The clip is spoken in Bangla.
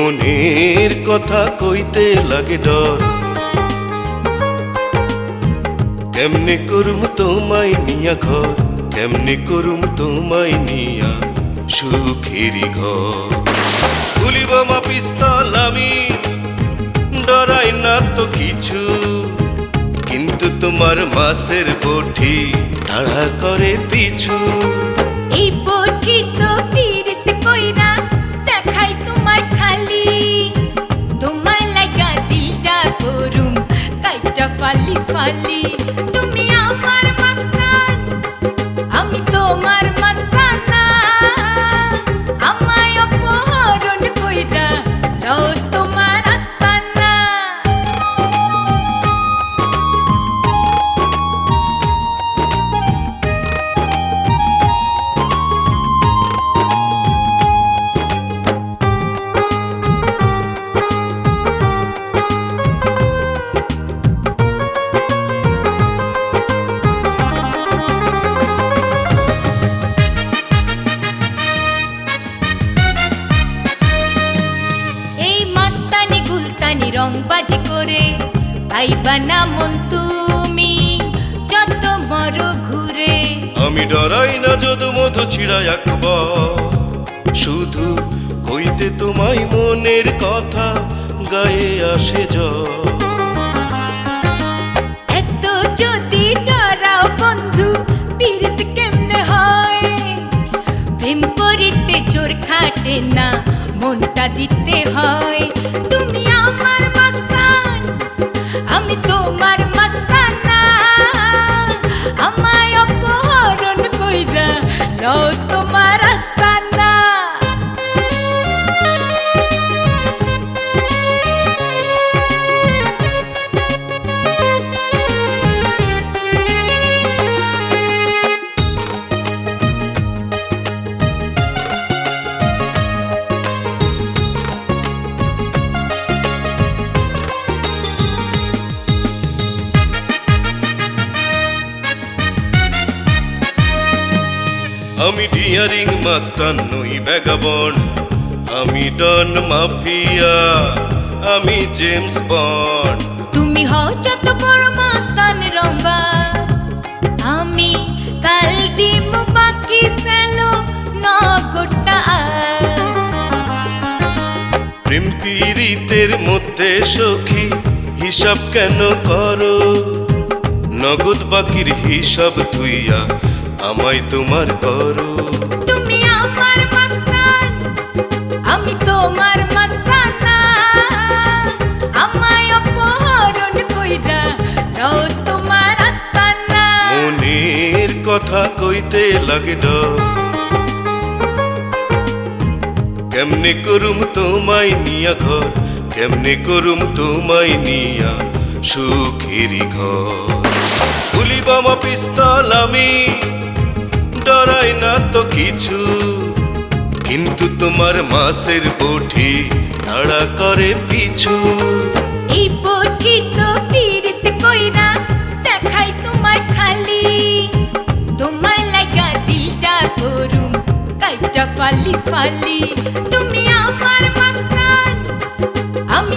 মনের কথা কইতে লাগে ডর। কেমনে করুম তোমায় নিয়া ঘর? কেমনে করুম তোমায় নিয়া সুখেরই ঘর? ভুলিব মা পিস্তল আমি, ডরাই না তো কিছু। কিন্তু তোমার মাসের বটি তাড়া করে পিছু। এই বটি তো পীড়িত কইরা দেখাই তোমার খালি। তোমার লাগা দিলটা করুম, কাইটা ফালি ফালি। গুলতানি রংবাজি করে। পাইবা না মন তুমি যত মর ঘুরে। আমি ডরাই না যদু মধু ছিড়াই একবার শুধু কইতে তোমায় মনের কথা গায়ে আসে এত যদি ডরাও বন্ধু পীড়িত কেমনে হয়? প্রেম করিতে জোর খাটে না মনটা দিতে হয়। লও তোমার আমি ডিয়ারিং মাস্তান নই ব্যাগাবন আমি ডন মাফিয়া আমি জেমস বন্ড। তুমি হও যত বড় মাস্তান রঙ্গা। আমি কাল দিব বাকি ফেলো নগরটা প্রেম পীড়িতের মধ্যে সখী হিসাব কেন করো? নগদ বাকির হিসাব তুইয়া আমায় তোমার করো। তুমি আমার মাস্তান আমি তোমার মাস্তানা আমায় অপহরণ কইরা লও তোমার আস্তানা মনের কথা কইতে লাগে ডর কেমনে করুম তোমায় নিয়া ঘর কেমনে করুম তোমায় নিয়া সুখেরই ঘর। ভুলিবা মা পিস্তল আমি কিছু, কিন্তু তোমার মাসের বটি তাড়া করে পিছু। এই বটি তো পীড়িত কইরা দেখাই তোমার খালি। তোমার লাগা দিলটা করুম কাইটা ফালি ফালি। তুমি আমার মাস্তান, আমি